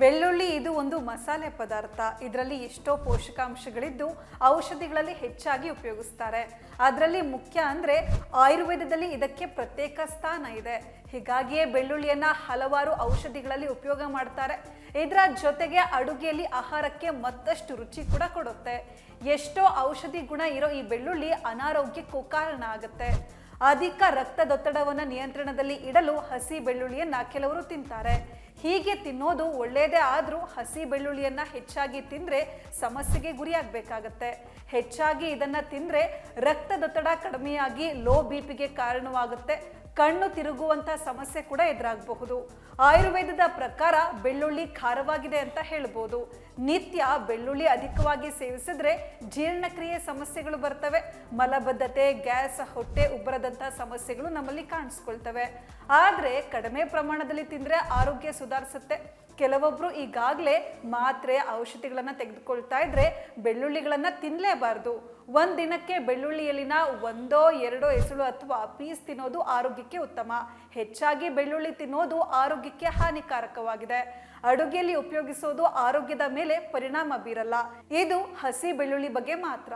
ಬೆಳ್ಳುಳ್ಳಿ ಇದು ಒಂದು ಮಸಾಲೆ ಪದಾರ್ಥ. ಇದರಲ್ಲಿ ಎಷ್ಟೋ ಪೋಷಕಾಂಶಗಳಿದ್ದು ಔಷಧಿಗಳಲ್ಲಿ ಹೆಚ್ಚಾಗಿ ಉಪಯೋಗಿಸ್ತಾರೆ. ಅದರಲ್ಲಿ ಮುಖ್ಯ ಅಂದ್ರೆ ಆಯುರ್ವೇದದಲ್ಲಿ ಇದಕ್ಕೆ ಪ್ರತ್ಯೇಕ ಸ್ಥಾನ ಇದೆ. ಹೀಗಾಗಿಯೇ ಬೆಳ್ಳುಳ್ಳಿಯನ್ನು ಹಲವಾರು ಔಷಧಿಗಳಲ್ಲಿ ಉಪಯೋಗ ಮಾಡ್ತಾರೆ. ಇದರ ಜೊತೆಗೆ ಅಡುಗೆಯಲ್ಲಿ ಆಹಾರಕ್ಕೆ ಮತ್ತಷ್ಟು ರುಚಿ ಕೂಡ ಕೊಡುತ್ತೆ. ಎಷ್ಟೋ ಔಷಧಿ ಗುಣ ಇರೋ ಈ ಬೆಳ್ಳುಳ್ಳಿ ಅನಾರೋಗ್ಯಕ್ಕೂ ಕಾರಣ ಆಗುತ್ತೆ. ಅಧಿಕ ರಕ್ತದೊತ್ತಡವನ್ನು ನಿಯಂತ್ರಣದಲ್ಲಿ ಇಡಲು ಹಸಿ ಬೆಳ್ಳುಳ್ಳಿಯನ್ನು ಕೆಲವರು ತಿಂತಾರೆ. ಹೀಗೆ ತಿನ್ನೋದು ಒಳ್ಳೆಯದೇ ಆದರೂ ಹಸಿ ಬೆಳ್ಳುಳ್ಳಿಯನ್ನ ಹೆಚ್ಚಾಗಿ ತಿಂದರೆ ಸಮಸ್ಯೆಗೆ ಗುರಿಯಾಗಬೇಕಾಗತ್ತೆ. ಹೆಚ್ಚಾಗಿ ಇದನ್ನು ತಿಂದರೆ ರಕ್ತದೊತ್ತಡ ಕಡಿಮೆಯಾಗಿ ಲೋ ಬಿ ಪಿಗೆ ಕಾರಣವಾಗುತ್ತೆ. ಕಣ್ಣು ತಿರುಗುವಂತ ಸಮಸ್ಯೆ ಕೂಡ ಎದುರಾಗಬಹುದು. ಆಯುರ್ವೇದದ ಪ್ರಕಾರ ಬೆಳ್ಳುಳ್ಳಿ ಖಾರವಾಗಿದೆ ಅಂತ ಹೇಳ್ಬೋದು. ನಿತ್ಯ ಬೆಳ್ಳುಳ್ಳಿ ಅಧಿಕವಾಗಿ ಸೇವಿಸಿದ್ರೆ ಜೀರ್ಣಕ್ರಿಯೆ ಸಮಸ್ಯೆಗಳು ಬರ್ತವೆ. ಮಲಬದ್ಧತೆ, ಗ್ಯಾಸ್, ಹೊಟ್ಟೆ ಉಬ್ಬರದಂತಹ ಸಮಸ್ಯೆಗಳು ನಮ್ಮಲ್ಲಿ ಕಾಣಿಸ್ಕೊಳ್ತವೆ. ಆದ್ರೆ ಕಡಿಮೆ ಪ್ರಮಾಣದಲ್ಲಿ ತಿಂದ್ರೆ ಆರೋಗ್ಯ ಸುಧಾರಿಸುತ್ತೆ. ಕೆಲವೊಬ್ರು ಈಗಾಗಲೇ ಮಾತ್ರೆ, ಔಷಧಿಗಳನ್ನ ತೆಗೆದುಕೊಳ್ತಾ ಇದ್ರೆ ಬೆಳ್ಳುಳ್ಳಿಗಳನ್ನ ತಿನ್ನಲೇಬಾರ್ದು ಒಂದ್ ದಿನಕ್ಕೆ ಬೆಳ್ಳುಳ್ಳಿಯಲ್ಲಿನ ಒಂದೋ ಎರಡೋ ಎಸಳು ಅಥವಾ ಪೀಸ್ ತಿನ್ನೋದು ಆರೋಗ್ಯಕ್ಕೆ ಉತ್ತಮ. ಹೆಚ್ಚಾಗಿ ಬೆಳ್ಳುಳ್ಳಿ ತಿನ್ನೋದು ಆರೋಗ್ಯಕ್ಕೆ ಹಾನಿಕಾರಕವಾಗಿದೆ. ಅಡುಗೆಯಲ್ಲಿ ಉಪಯೋಗಿಸೋದು ಆರೋಗ್ಯದ ಮೇಲೆ ಪರಿಣಾಮ ಬೀರಲ್ಲ. ಇದು ಹಸಿ ಬೆಳ್ಳುಳ್ಳಿ ಬಗ್ಗೆ ಮಾತ್ರ.